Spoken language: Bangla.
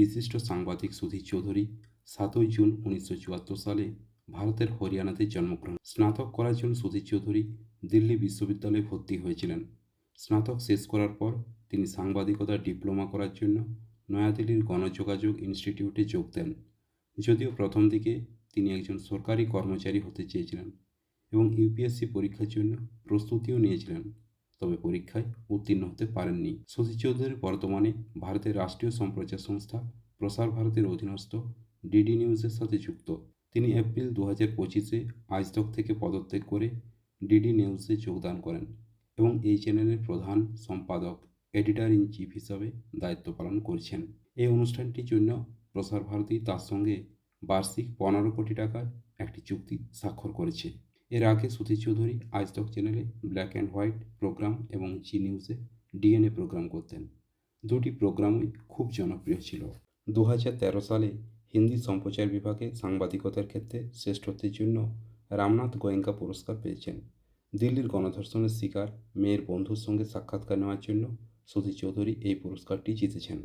বিশিষ্ট সাংবাদিক সুধীর চৌধুরী, সাতই জুন উনিশশো চুয়াত্তর সালে ভারতের হরিয়ানাতে জন্মগ্রহণ। স্নাতক করার জন্য সুধীর চৌধুরী দিল্লি বিশ্ববিদ্যালয়ে ভর্তি হয়েছিলেন। স্নাতক শেষ করার পর তিনি সাংবাদিকতা ডিপ্লোমা করার জন্য নয়াদিল্লির গণযোগাযোগ ইনস্টিটিউটে যোগ দেন, যদিও প্রথম দিকে তিনি একজন সরকারি কর্মচারী হতে চেয়েছিলেন এবং ইউপিএসসি পরীক্ষার জন্য প্রস্তুতিও নিয়েছিলেন। তবে পরীক্ষায় উত্তীর্ণ হতে পারেননি। সুধীর চৌধুরী বর্তমানে ভারতের রাষ্ট্রীয় সম্প্রচার সংস্থা প্রসার ভারতের অধীনস্থ ডিডি নিউজের সাথে যুক্ত। তিনি এপ্রিল দু হাজার পঁচিশে আজতক থেকে পদত্যাগ করে ডিডি নিউজে যোগদান করেন এবং এই চ্যানেলের প্রধান সম্পাদক, এডিটার ইন চিফ হিসাবে দায়িত্ব পালন করছেন। এই অনুষ্ঠানটির জন্য প্রসার ভারতী তার সঙ্গে বার্ষিক পনেরো কোটি টাকার একটি চুক্তি স্বাক্ষর করেছে। এর আগে সুধীর চৌধুরী আজতক চ্যানেলে ব্ল্যাক অ্যান্ড হোয়াইট প্রোগ্রাম এবং জি নিউজে ডিএনএ প্রোগ্রাম করতেন। দুটি প্রোগ্রামই খুব জনপ্রিয় ছিল। দু সালে হিন্দি সম্প্রচার বিভাগে সাংবাদিকতার ক্ষেত্রে শ্রেষ্ঠত্বের জন্য রামনাথ গোয়েঙ্কা পুরস্কার পেয়েছেন। দিল্লির গণধর্ষণের শিকার, মেয়ের বন্ধুর সঙ্গে সাক্ষাৎকার নেওয়ার জন্য সুধীর চৌধুরী এই পুরস্কারটি জিতেছেন।